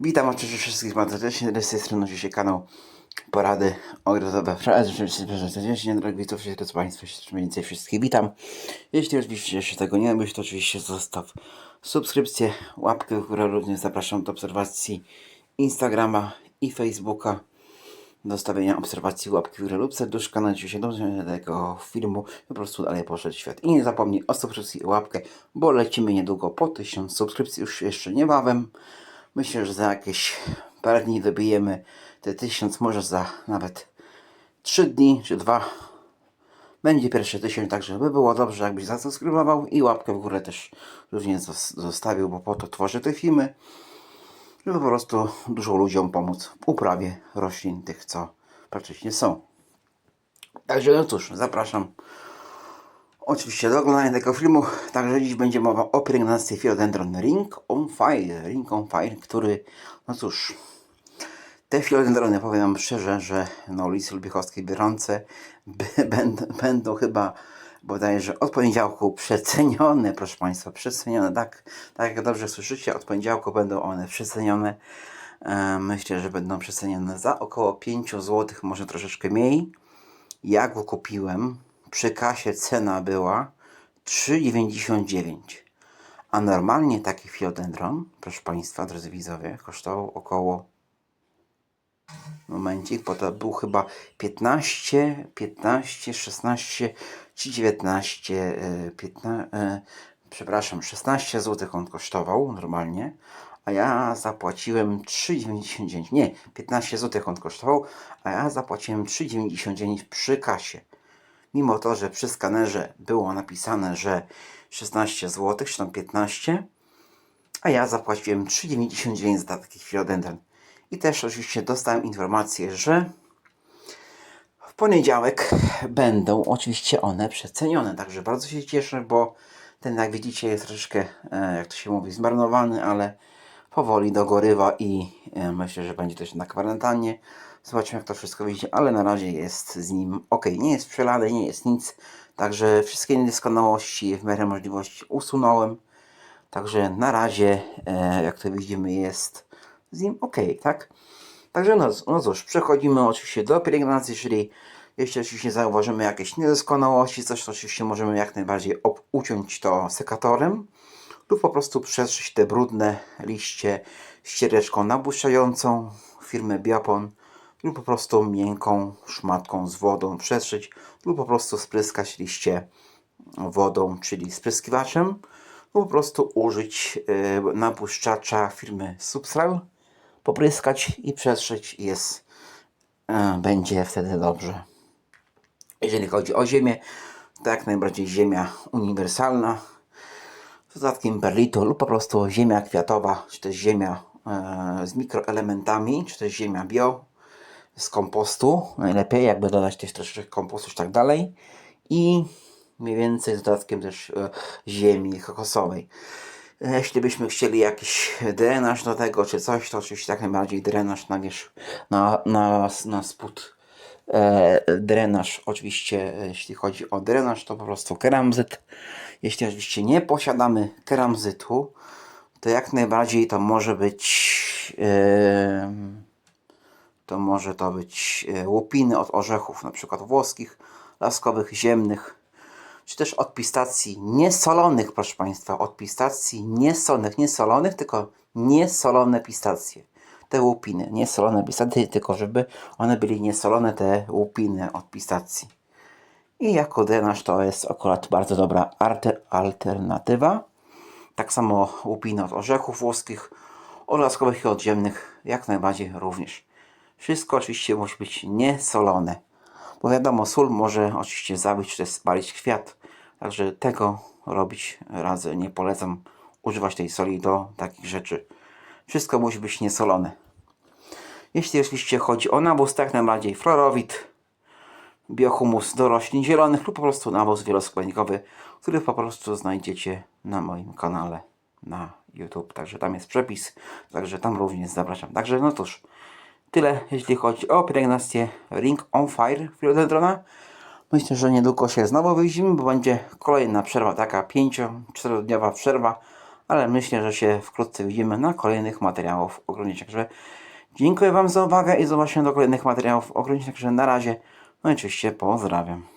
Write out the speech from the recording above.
Witam oczywiście wszystkich bardzo serdecznie, z tej strony się kanał Porady Ogrodowe Serdecznie, drogi widzów, drodzy Państwo, mniej więcej wszystkich witam. Jeśli oczywiście jeszcze tego nie robisz, to oczywiście zostaw subskrypcję, łapkę w górę, również zapraszam do obserwacji Instagrama i Facebooka do stawienia obserwacji łapki w górę lub serduszka na się do tego filmu po prostu dalej poszedł świat. I nie zapomnij o subskrypcji i łapkę, bo lecimy niedługo po 1000 subskrypcji, już jeszcze niebawem. Myślę, że za jakieś parę dni dobijemy te 1000, może za nawet 3 dni czy 2. Będzie pierwszy tysiąc, także by było dobrze, jakbyś zasubskrybował i łapkę w górę też również zos- zostawił, bo po to tworzę te filmy żeby po prostu dużo ludziom pomóc w uprawie roślin, tych co praktycznie są. Także no cóż, zapraszam oczywiście do oglądania tego filmu. Także dziś będzie mowa o pielęgnacji Philodendron Ring on Fire. Ring on Fire, który, no cóż, te filodendrony, powiem wam szczerze, że na ulicy Lubiechowskiej Biorące będą, będą chyba bodajże od poniedziałku przecenione, proszę Państwa, przecenione, tak, tak jak dobrze słyszycie, od poniedziałku będą one przecenione. E, myślę, że będą przecenione za około 5 zł, może troszeczkę mniej. Jak go kupiłem, przy kasie cena była 3,99. A normalnie taki filodendron, proszę Państwa, drodzy widzowie, kosztował około momencik, bo to był chyba 15, 15, 16 czy 19, e, 15, e, przepraszam, 16 zł on kosztował normalnie, a ja zapłaciłem 3,99, nie, 15 zł on kosztował, a ja zapłaciłem 3,99 przy kasie. Mimo to, że przy skanerze było napisane, że 16 zł, czy tam 15, a ja zapłaciłem 3,99 za taki filodendron. I też oczywiście dostałem informację, że w poniedziałek będą oczywiście one przecenione. Także bardzo się cieszę, bo ten jak widzicie jest troszeczkę, e, jak to się mówi, zmarnowany, ale powoli dogorywa i e, myślę, że będzie też na kwarantannie. Zobaczymy jak to wszystko wyjdzie, ale na razie jest z nim ok. Nie jest przelany, nie jest nic. Także wszystkie niedoskonałości w miarę możliwości usunąłem. Także na razie, e, jak to widzimy, jest z nim ok, tak? Także no, no cóż, przechodzimy oczywiście do pielęgnacji, czyli jeśli oczywiście zauważymy jakieś niedoskonałości, coś to oczywiście możemy jak najbardziej uciąć to sekatorem lub po prostu przetrzeć te brudne liście ściereczką nabłyszczającą firmy Biopon lub po prostu miękką szmatką z wodą przetrzeć lub po prostu spryskać liście wodą, czyli spryskiwaczem lub po prostu użyć y, nabłyszczacza firmy Substral, popryskać i przetrzeć. Jest, y, będzie wtedy dobrze. Jeżeli chodzi o ziemię, to jak najbardziej ziemia uniwersalna, z dodatkiem perlitu lub po prostu ziemia kwiatowa, czy też ziemia e, z mikroelementami, czy też ziemia bio z kompostu. Najlepiej jakby dodać też troszeczkę kompostu, czy tak dalej. I mniej więcej z dodatkiem też e, ziemi kokosowej. E, Jeśli byśmy chcieli jakiś drenaż do tego, czy coś, to oczywiście jak najbardziej drenaż na wierzch, na, na, na spód e, drenaż. Oczywiście, e, jeśli chodzi o drenaż, to po prostu keramzyt. Jeśli oczywiście nie posiadamy keramzytu, to jak najbardziej to może być to może to być e, łupiny od orzechów, na przykład włoskich, laskowych, ziemnych, czy też od pistacji niesolonych, proszę Państwa, od pistacji niesolonych, nie solonych, tylko niesolone pistacje. Te łupiny, niesolone pistacje, tylko żeby one byli niesolone, te łupiny od pistacji. I jako drenaż to jest akurat bardzo dobra alternatywa. Tak samo łupiny od orzechów włoskich, od laskowych i odziemnych, jak najbardziej również. Wszystko oczywiście musi być niesolone. Bo wiadomo, sól może oczywiście zabić czy też spalić kwiat. Także tego robić radzę. Nie polecam używać tej soli do takich rzeczy. Wszystko musi być niesolone. Jeśli oczywiście chodzi o nawóz, tak najbardziej florowid, biohumus do roślin zielonych lub po prostu nawóz wieloskładnikowy, który po prostu znajdziecie na moim kanale na YouTube. Także tam jest przepis, także tam również zapraszam. Także no cóż, tyle jeśli chodzi o pielęgnację Ring on Fire Philodendrona. Myślę, że niedługo się znowu wyjdziemy, bo będzie kolejna przerwa, taka 5-4 dniowa przerwa, ale myślę, że się wkrótce widzimy na kolejnych materiałach ogrodzie. Także dziękuję Wam za uwagę i zobaczymy do kolejnych materiałów ogrodzie. Także na razie, no i oczywiście pozdrawiam.